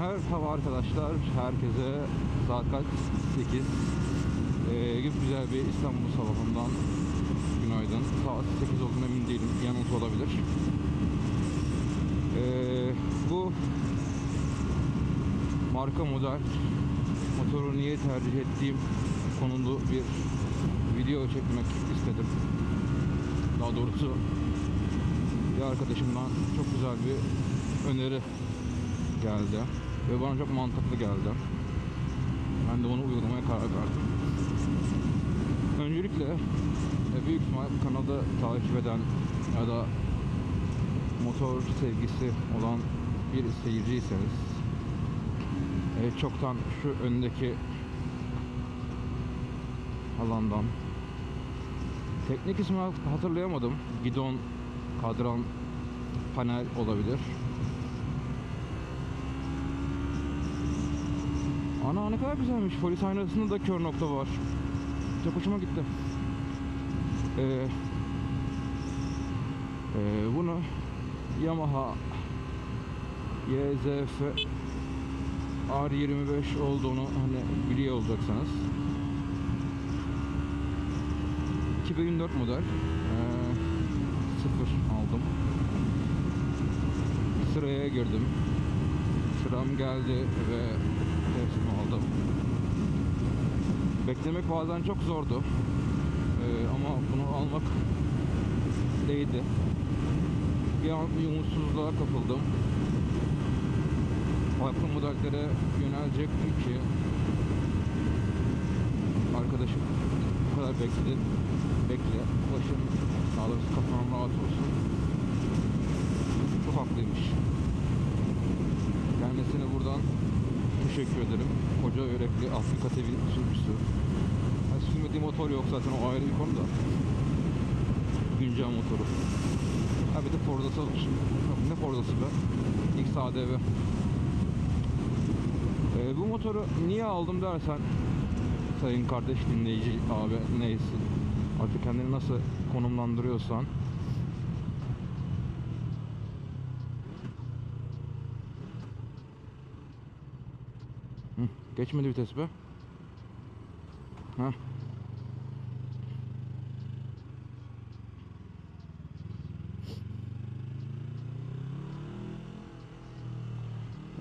Merhaba arkadaşlar. Herkese saat kaç? 8. Ee, güzel bir İstanbul sabahından günaydın. Saat 8 olduğuna emin değilim. Yanıltı olabilir. Ee, bu marka model motoru niye tercih ettiğim konulu bir video çekmek istedim. Daha doğrusu bir arkadaşımdan çok güzel bir öneri geldi ve bana çok mantıklı geldi. Ben de onu uygulamaya karar verdim. Öncelikle e, büyük ihtimal kanalda takip eden ya da motor sevgisi olan bir seyirciyseniz e, çoktan şu öndeki alandan teknik ismi hatırlayamadım. Gidon, kadran, panel olabilir. Ana ne kadar güzelmiş. Polis aynasında da kör nokta var. Çok hoşuma gitti. Ee, e, bunu Yamaha YZF R25 olduğunu hani biliyor olacaksanız 2004 model ee, sıfır aldım sıraya girdim sıram geldi ve teslim aldım beklemek bazen çok zordu. Ee, ama bunu almak değdi. Bir an bir umutsuzluğa kapıldım. Farklı modellere yönelecek ki arkadaşım bu kadar bekledin bekle başın sağlık kafan rahat olsun. Çok haklıymış. Kendisine buradan teşekkür ederim. Koca yürekli Afrika TV sürücüsü. Yani sürmediği motor yok zaten o ayrı bir konu da. Güncel motoru. Ha bir de Ford'ası ne Ford'ası be? XADV ee, bu motoru niye aldım dersen sayın kardeş dinleyici abi neyse. Artık kendini nasıl konumlandırıyorsan Hı, geçmedi vites be Heh.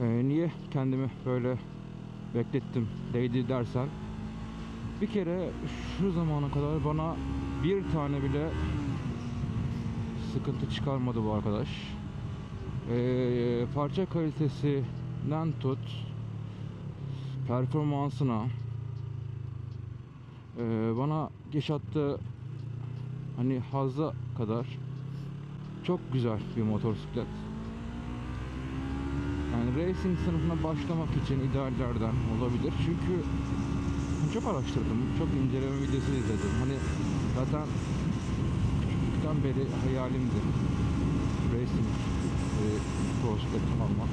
Ee, niye kendimi böyle beklettim değdi dersen bir kere şu zamana kadar bana bir tane bile sıkıntı çıkarmadı bu arkadaş. Ee, parça kalitesinden tut performansına ee, bana yaşattığı hani hazza kadar çok güzel bir motosiklet. Yani racing sınıfına başlamak için ideallerden olabilir. Çünkü çok araştırdım, çok inceleme videosu izledim. Hani zaten küçüklükten beri hayalimdi. Racing e, motosiklet almak.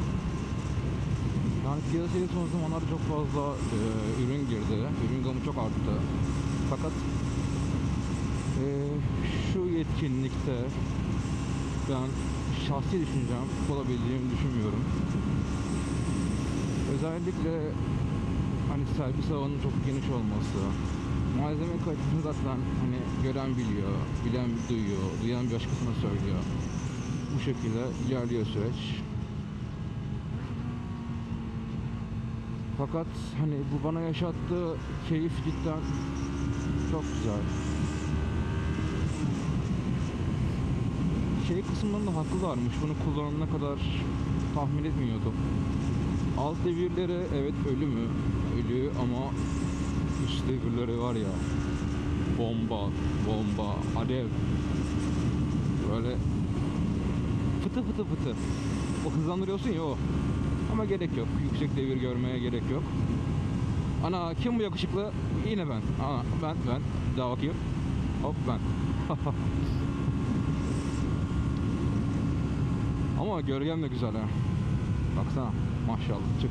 Yani piyasaya son zamanlarda çok fazla e, ürün girdi. Ürün gamı çok arttı. Fakat e, şu yetkinlikte ben şahsi düşüncem olabileceğini düşünmüyorum. Özellikle hani servis alanının çok geniş olması, malzeme kalitesini zaten hani gören biliyor, bilen duyuyor, duyan bir başkasına söylüyor. Bu şekilde ilerliyor süreç. Fakat hani bu bana yaşattığı keyif cidden çok güzel. şey kısmından da haklılarmış. Bunu kullanana kadar tahmin etmiyordum. Alt devirleri evet ölü mü? Ölü ama üst devirleri var ya bomba, bomba, alev. Böyle fıtı fıtı fıtı. O hızlandırıyorsun ya o. Ama gerek yok. Yüksek devir görmeye gerek yok. Ana kim bu yakışıklı? Yine ben. Aa, ben ben. Daha bakayım. Hop ben. Ama gölgem de güzel ha. Baksana maşallah çık.